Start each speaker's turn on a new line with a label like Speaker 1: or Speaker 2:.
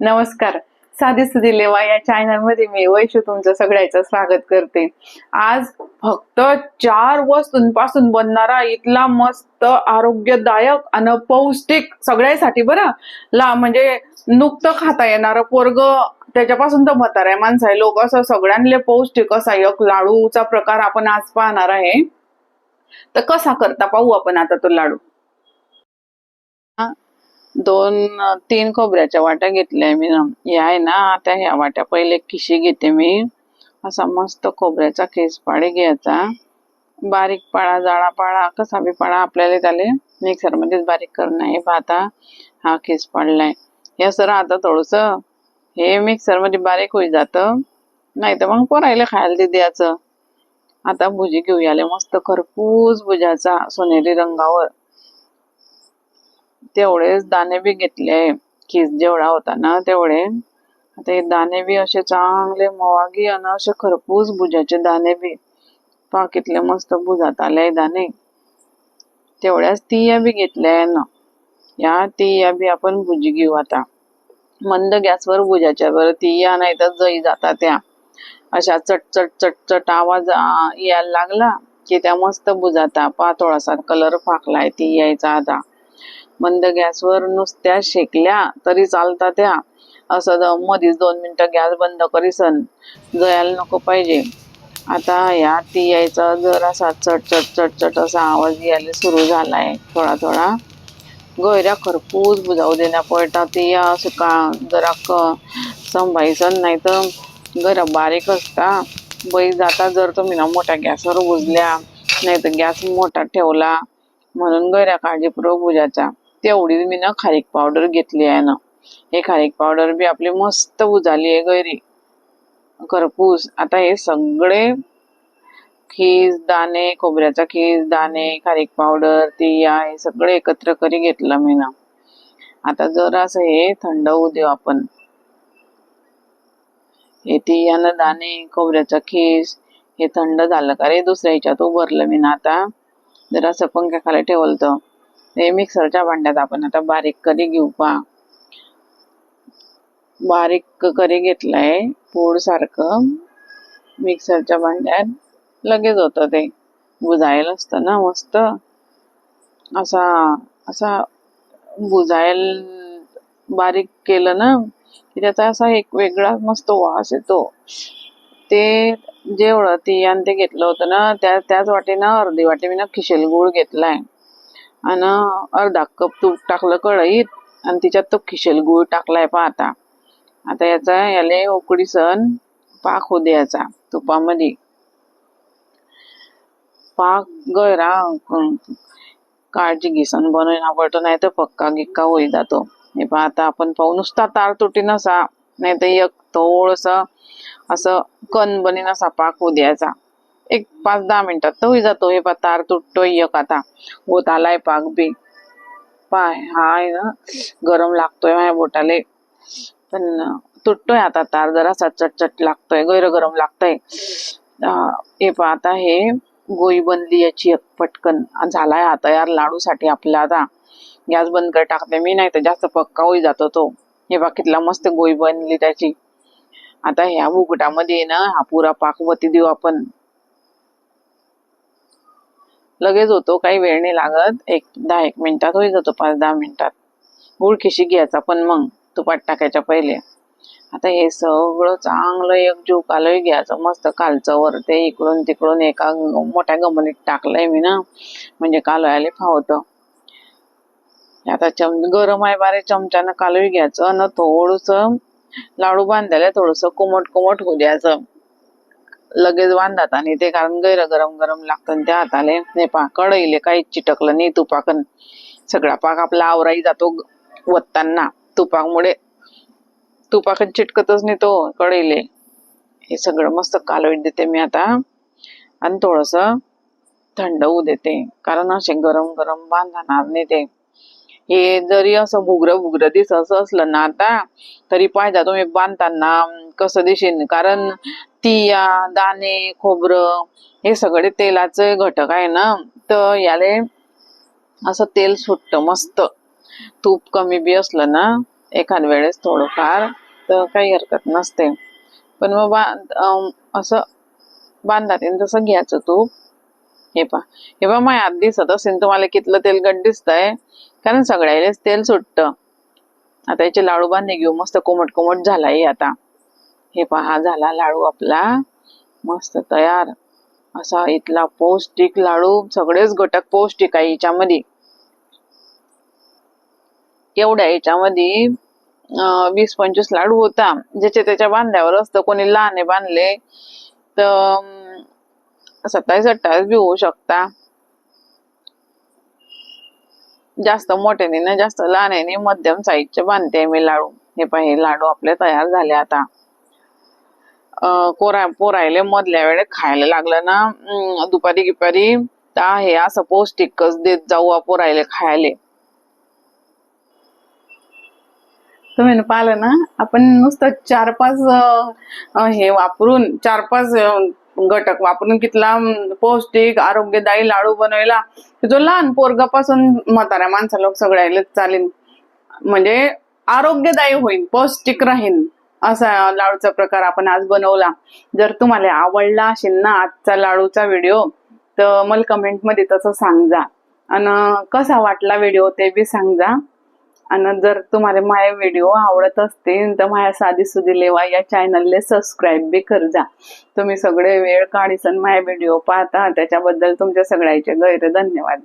Speaker 1: नमस्कार. साधी सुधी लेवा या चॅनलमध्ये मी वैशू तुमचं सगळ्याचं स्वागत करते. आज फक्त चार वस्तूंपासून बनणारा इथला मस्त आरोग्यदायक आणि पौष्टिक सगळ्यासाठी बरं. ला म्हणजे नुकतं खाता येणारं पोरग त्याच्यापासून तर म्हाताऱ्या माणसं आहे. लोक असं सगळ्यांले पौष्टिक असा एक लाडूचा प्रकार आपण आज पाहणार आहे. तर कसा करता पाहू आपण आता तो लाडू? दोन तीन खोबऱ्याच्या वाट्या घेतल्या मी. ना या आहे ना आता ह्या वाट्या पहिले खिशी घेते मी. असा मस्त खोबऱ्याचा खेस पाडी घ्यायचा. बारीक पाळा जाळा पाळा कसा बी पाळा आपल्याला त्याले. मिक्सर मध्येच बारीक करणं आहे पहा आता हा खिस पाडलाय. हे सर आता थोडस हे मिक्सरमध्ये बारीक होई जातं. नाही तर मग पोरायला खायला ते द्यायचं. आता भुजी घेऊयाले मस्त खरपूस भुजाचा सोनेरी रंगावर. तेवढेच दाणे बी घेतले. खीस जेवढा होता ना तेवढे. आता दाणे बी असे चांगले मवागी आणि असे खरपूस भुजाचे दाणे बी. पाकितले मस्त भुजात आले दाणे. तेवढ्याच तिया बी घेतल्या ना या तिया बी आपण भुजी घेऊ आता. मंद गॅसवर भुजाच्या बरं तिया नाही तर जई जाता त्या. अशा चटचट चटचट आवाज यायला लागला की त्या मस्त भुजाता. पा थोडासा कलर फाकलाय ती यायचा आता. मंद गॅसवर नुसत्या शेकल्या तरी चालता त्या. असं द- मधीच दोन मिनटं गॅस बंद करीसन. जयाला नको पाहिजे. आता या ती यायचा जरासा असा चटचट चटचट असा आवाज यायला सुरू झालाय. थोडा थोडा. गोयऱ्या खरपूस बुजाऊ देण्या पडता ती या असं का जरा क संभायसन नाही तर जरा बारीक असता. बैल जाता जर तुम्ही ना मोठ्या गॅसवर बुजल्या नाही तर गॅस मोठा ठेवला म्हणून गैऱ्या काळजीपूर्वक बुजायचा. तेवढीच मी ना खारीक पावडर घेतली आहे ना. हे खारीक पावडर बी आपली मस्त उजाली आहे गैरी. खरपूस आता हे सगळे खीस दाणे खोबऱ्याचा खीस दाणे खारीक पावडर तिया हे सगळे एकत्र करी घेतलं मी ना. आता जरासं हे थंड होऊ देऊ आपण. हे तियानं दाणे खोबऱ्याचा खीस हे थंड झालं का रे दुसऱ्या ह्याच्यात उभरलं मी ना आता. जरासं पंख्याखाली ठेवलं तर हे मिक्सरच्या भांड्यात आपण आता बारीक करी घेऊ पा बारीक करी घेतलाय पूड सारखं. मिक्सरच्या भांड्यात लगेच होतं ते. बुजायल असतं ना मस्त. असा असा बुजायल बारीक केलं ना की त्याचा असा एक वेगळा मस्त वास येतो. ते जेवढं ती आणि ते घेतलं होतं ना त्या त्याच वाटेनं अर्धी वाटी मी ना खिशेल गुळ घेतलाय. आणि अर्धा कप तूप टाकलं कढईत आणि तिच्यात तो खिशेल गूळ टाकलाय पहा आता. आता याचा याले उकडी सण पाक होऊ द्यायचा तुपामध्ये. पाक गैरा काळजी घिसन बनवून आवडतो नाही तर पक्का गिक्का होई जातो हे पहा आता आपण पाहू नुसता तार तुटी नसा नाही तर एक थोडस असं कण बनीन असा पाक होऊ द्यायचा एक पाच दहा मिनिटात तर होई जातो. हे पा तार तुटतोय एक आता. होत आलाय पाक बी. पाय हा आहे ना. गरम लागतोय माझ्या बोटाले. पण तुटतोय आता तार जरासा चटचट लागतोय. गैर गरम लागतंय हे पहा आता हे गोई बनली याची एक पटकन. झालाय आता यार लाडूसाठी आपला आता. गॅस बंद कर टाकते मी नाही तर जास्त पक्का होई जातो तो. हे बाकीतला मस्त गोई बनली त्याची. आता ह्या उघटामध्ये ना हा पुरा पाक वती देऊ आपण. लगेच होतो काही वेळ नाही लागत. एक दहा एक मिनिटात होई जातो पाच दहा मिनिटात. गुळ खिशी घ्यायचा पण मग तुपात टाकायच्या पहिले. आता हे सगळं चांगलं एकजीव कालही घ्यायचं मस्त कालचं वर ते इकडून तिकडून एका मोठ्या गमलीत टाकलंय मी ना. म्हणजे कालवायला फावतं आता चम गरम आहे बारे चमच्यानं कालवी घ्यायचं आणि थोडस लाडू बांधायला थोडस कोमट कोमट होऊ द्यायचं. लगेच बांधतात आणि ते कारण गैर गरम गरम लागतं त्या हाताले नाही पा कढईले काहीच चिटकलं नाही तुपाकन सगळा पाक आपला आवराही जातो ग- वत्ताना तुपामुळे तुपाकन चिटकतच नाही तो कढईले. हे सगळं मस्त कालवीट देते मी आता. आणि थोडस थंड होऊ देते. कारण असे गरम गरम बांधणार नाही ते. हे जरी असं भुगर भुगर दिस असं असलं ना आता तरी पाहिजे तुम्ही बांधताना कसं दिसेल कारण तिया दाणे खोबरं हे सगळे तेलाचे घटक आहे ना? तर याले असं तेल सुटत मस्त. तूप कमी बी असलं ना एखाद वेळेस थोडंफार तर काही हरकत नसते. पण मग बा असं बांधात तसं घ्यायचं तूप. हे पा हे बा माझ्या आत दिसत असेल तुम्हाला कितलं तेलकट दिसतंय. कारण सगळ्यालाच तेल सुटतं. आता याचे लाडू बांधणे घेऊ. मस्त कोमट कोमट झालाय आता. हे पहा झाला लाडू आपला. मस्त तयार. असा इथला पौष्टिक लाडू. सगळेच घटक पौष्टिक आहे याच्यामध्ये. एवढ्या याच्यामध्ये वीस पंचवीस लाडू होता. ज्याच्या त्याच्या बांधल्यावर असतं. कोणी लहाने बांधले तर सत्तावीस अठ्ठावीस बी होऊ शकता. जास्त मोठ्याने ना जास्त लहान्याने मध्यम साईजचे बांधते मी लाडू. हे पाहिजे लाडू आपले तयार झाले आता. कोरा पोरायले मधल्या वेळेत खायला लागलं ना दुपारी गिपारी तर हे असं पौष्टिकच देत जाऊ पोरायले खायले. तुम्ही पाहिलं ना आपण नुसतं चार पाच हे वापरून चार पाच घटक वापरून कितला पौष्टिक आरोग्यदायी लाडू बनवला जो लहान पोरगापासून म्हाताऱ्या माणसाला सगळ्याला चालेल. म्हणजे आरोग्यदायी होईल पौष्टिक राहील असा लाडूचा प्रकार आपण आज बनवला. जर तुम्हाला आवडला असेल ना आजचा लाडूचा व्हिडिओ तर मला कमेंटमध्ये तसं सांगा आणि कसा वाटला व्हिडिओ ते बी सांगा आणि जर तुम्हाला माझे व्हिडिओ आवडत असतील तर माझ्या साधी सुधी लेवा या चॅनलले सबस्क्राईब बी कर जा. तुम्ही सगळे वेळ काढीसन माझे व्हिडिओ पाहता. त्याच्याबद्दल तुमच्या सगळ्याचे गैर धन्यवाद